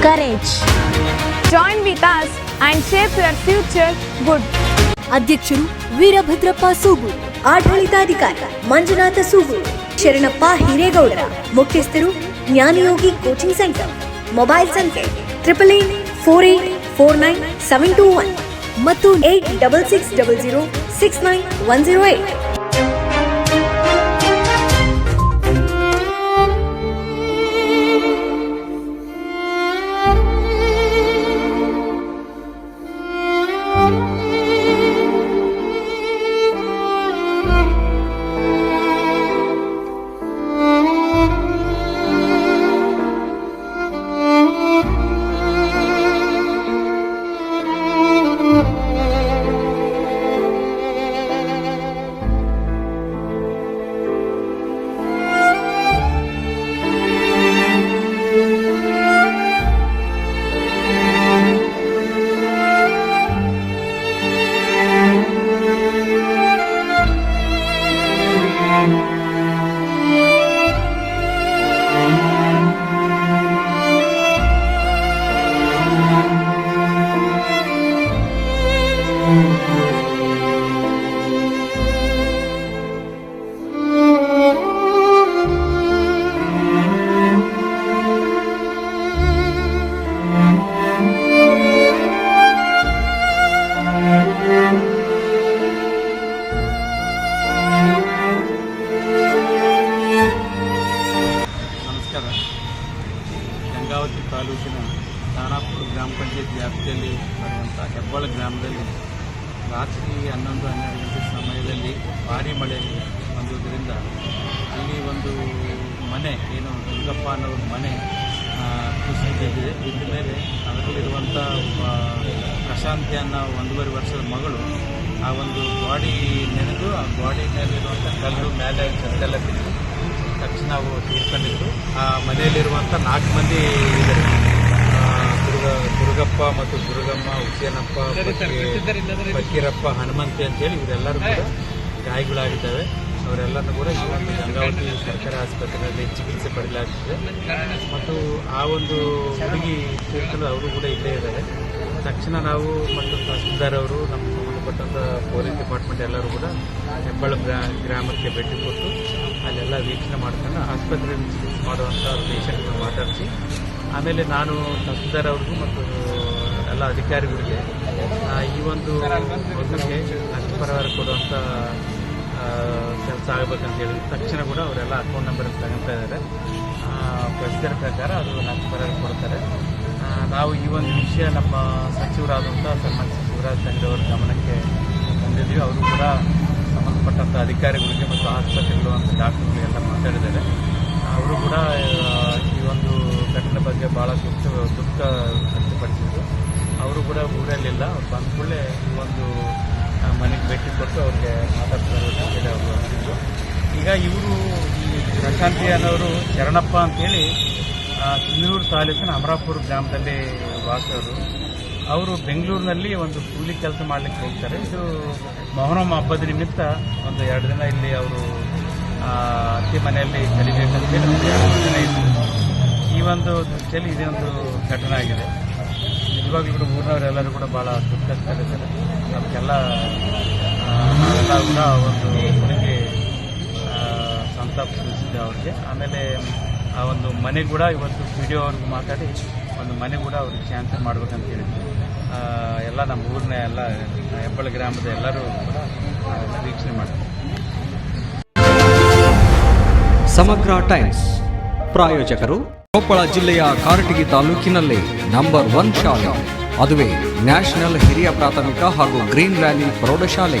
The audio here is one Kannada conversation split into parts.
Courage. Join with us and shape your future good ಅಧ್ಯಕ್ಷರು ವೀರಭದ್ರಪ್ಪ ಸೂಗೂರು ಆಡಳಿತಾಧಿಕಾರಿ ಮಂಜುನಾಥ ಸೂಗೂರು ಶರಣಪ್ಪ ಹಿರೇಗೌಡರ ಮುಖ್ಯಸ್ಥರು ಜ್ಞಾನಯೋಗಿ ಕೋಚಿಂಗ್ ಸೆಂಟರ್ ಮೊಬೈಲ್ ಸಂಖ್ಯೆ triple eight four eight four nine seven two one ಮತ್ತು eight double six double zero six nine one zero eight Bye. ಗ್ರಾಮದಲ್ಲಿ ರಾತ್ರಿ ಹನ್ನೊಂದು, ಹನ್ನೆರಡು ಗಂಟೆ ಸಮಯದಲ್ಲಿ ಭಾರಿ ಮಳೆ ಬಂದುದರಿಂದ ಅಲ್ಲಿ ಒಂದು ಮನೆ, ಏನು ದುರ್ಗಪ್ಪ ಅನ್ನೋರ ಮನೆ ಕುಸಿದಿದೆ ಇದ್ದ ಮೇಲೆ ಅದರಲ್ಲಿರುವಂಥ ಪ್ರಶಾಂತಿ ಅನ್ನೋ ಒಂದೂವರೆ ವರ್ಷದ ಮಗಳು ಆ ಒಂದು ಬಾಡಿ ನೆನೆದು, ಆ ಬಾಡಿ ಮೇಲಿರುವಂಥ ಕಲ್ಲು ಮೇಲೆ ಚಂದೆಲ್ಲ ಬಿದ್ದು ತಕ್ಷಣ ಅವರು ತೀರ್ಕೊಂಡಿದ್ದು ಆ ಮನೆಯಲ್ಲಿರುವಂಥ ನಾಲ್ಕು ಮಂದಿ ಇದ್ದಾರೆ. ದುರ್ಗ ದುರ್ಗಪ್ಪ ಮತ್ತು ದುರ್ಗಮ್ಮ ಹುಸೇನಪ್ಪ ಫಕೀರಪ್ಪ ಬಕ್ಕೀರಪ್ಪ ಹನುಮಂತಿ ಅಂತೇಳಿ ಇವರೆಲ್ಲರೂ ಕೂಡ ಗಾಯಗಳಾಗಿದ್ದಾವೆ. ಅವರೆಲ್ಲರೂ ಕೂಡ ಈ ಒಂದು ಗಂಗಾವತಿ ಸರ್ಕಾರಿ ಆಸ್ಪತ್ರೆಯಲ್ಲಿ ಚಿಕಿತ್ಸೆ ಪಡೆಯಲಾಗ್ತದೆ. ಮತ್ತು ಆ ಒಂದು ಹುಡುಗಿ ತೀರ್ಥರು ಅವರು ಕೂಡ ಇಲ್ಲೇ ಇದ್ದಾರೆ. ತಕ್ಷಣ ನಾವು ಮತ್ತು ತಹಸೀಲ್ದಾರ್ ಅವರು ನಮ್ಮ ಸಂಬಂಧಪಟ್ಟಂಥ ಪೊಲೀಸ್ ಡಿಪಾರ್ಟ್ಮೆಂಟ್ ಎಲ್ಲರೂ ಕೂಡ ಹೆಬ್ಬಾಳ ಗ್ರಾ- ಗ್ರಾಮಕ್ಕೆ ಭೇಟಿ ಕೊಟ್ಟು ಅಲ್ಲೆಲ್ಲ ವೀಕ್ಷಣೆ ಮಾಡ್ಕೊಂಡು ಆಸ್ಪತ್ರೆಯಲ್ಲಿ ಚಿಕಿತ್ಸೆ ಮಾಡುವಂಥ ಪೇಷಂಟ್ನ ಮಾತಾಡಿಸಿ ಆಮೇಲೆ ನಾನು ತಹಸೀಲ್ದಾರ್ ಅವ್ರಿಗೂ ಮತ್ತು ಎಲ್ಲ ಅಧಿಕಾರಿಗಳಿಗೆ ಈ ಒಂದು ಮಗುವಿಗೆ ನಷ್ಟಪರಿಹಾರ ಕೊಡುವಂಥ ಕೆಲಸ ಆಗಬೇಕಂತ ಹೇಳಿ, ತಕ್ಷಣ ಕೂಡ ಅವರೆಲ್ಲ ಅಕೌಂಟ್ ನಂಬರ್ ತಗೊಂತ ಇದ್ದಾರೆ. ಪ್ರಸಿದ್ಧರ ಪ್ರಕಾರ ಅದು ನಷ್ಟಪರಿಹಾರ ಕೊಡ್ತಾರೆ. ನಾವು ಈ ಒಂದು ವಿಷಯ ನಮ್ಮ ಸಚಿವರಾದಂಥ ಸನ್ಮಾನ್ಯ ಶಿವರಾಜ್ ತಂಗ್ರೆ ಅವರ ಗಮನಕ್ಕೆ ತಂದಿದ್ದೀವಿ. ಅವರು ಕೂಡ ಸಂಬಂಧಪಟ್ಟಂಥ ಅಧಿಕಾರಿಗಳಿಗೆ ಮತ್ತು ಆಸ್ಪತ್ರೆಗಳು ಅಂತ ಡಾಕ್ಟರ್ಗಳಿಗೆಲ್ಲ ಮಾತಾಡಿದ್ದಾರೆ. ಇವರು ಈ ಪ್ರಶಾಂತಿ ಅನ್ನೋರು ಶರಣಪ್ಪ ಅಂತೇಳಿ ಸಿಂಧನೂರು ತಾಲೂಕಿನ ಅಮರಾಪುರ ಗ್ರಾಮದಲ್ಲಿ ವಾಸವರು ಅವರು ಬೆಂಗಳೂರಿನಲ್ಲಿ ಒಂದು ಕೂಲಿ ಕೆಲಸ ಮಾಡಲಿಕ್ಕೆ ಹೋಗ್ತಾರೆ. ಇದು ಮೊಹರಂ ಹಬ್ಬದ ನಿಮಿತ್ತ ಒಂದು ಎರಡು ದಿನ ಇಲ್ಲಿ ಅವರು ಅತ್ತೆ ಮನೆಯಲ್ಲಿ ಕಲಿಬೇಕಂತೇಳಿ ಈ ಒಂದು ದೃಷ್ಟಿಯಲ್ಲಿ ಇದೇ ಒಂದು ಘಟನೆ ಆಗಿದೆ. ನಿಜವಾಗ್ಲೂ ಕೂಡ ಊರಿನವರೆಲ್ಲರೂ ಕೂಡ ಭಾಳ ದುಃಖ ನಮಗೆಲ್ಲ ಅದಕ್ಕೆಲ್ಲ ಕೂಡ ಒಂದು ಅವ್ರಿಗೆ. ಆಮೇಲೆ, ಆ ಒಂದು ಮನೆ ಕೂಡ ಇವತ್ತು ಪಿ ಡಿ ಅವ್ರಿಗೆ ಮಾತಾಡಿ, ಒಂದು ಮನೆ ಕೂಡ ಅವ್ರಿಗೆ ಕ್ಯಾನ್ಸಲ್ ಮಾಡ್ಬೇಕಂತ ಹೇಳಿದ್ವಿ. ಎಲ್ಲ ನಮ್ಮ ಊರಿನ ಎಲ್ಲ ಹೆಬ್ಬಳ ಗ್ರಾಮದ ಎಲ್ಲರೂ ಕೂಡ ವೀಕ್ಷಣೆ ಮಾಡ್ತೀವಿ ಸಮಗ್ರ ಟೈಮ್ಸ್. ಪ್ರಾಯೋಜಕರು ಕೊಪ್ಪಳ ಜಿಲ್ಲೆಯ ಕಾರಟಗಿ ತಾಲೂಕಿನಲ್ಲಿ ನಂಬರ್ ಒನ್ ಶಾಲೆ, ಅದುವೇ ನ್ಯಾಷನಲ್ ಹಿರಿಯ ಪ್ರಾಥಮಿಕ ಹಾಗೂ ಗ್ರೀನ್ ವ್ಯಾಲಿ ಪ್ರೌಢಶಾಲೆ.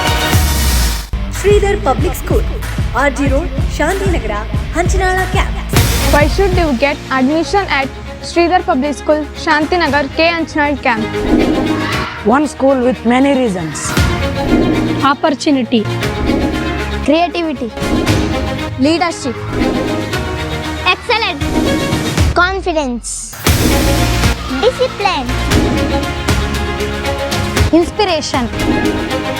Sridhar public school RG road Shantinagar Hanchanal camp Why should you get admission at Sridhar Public School, Shantinagar, K. Anchanal Camp? One school with many reasons. Opportunity. Creativity. Leadership. Excellence. Confidence. Discipline. Inspiration.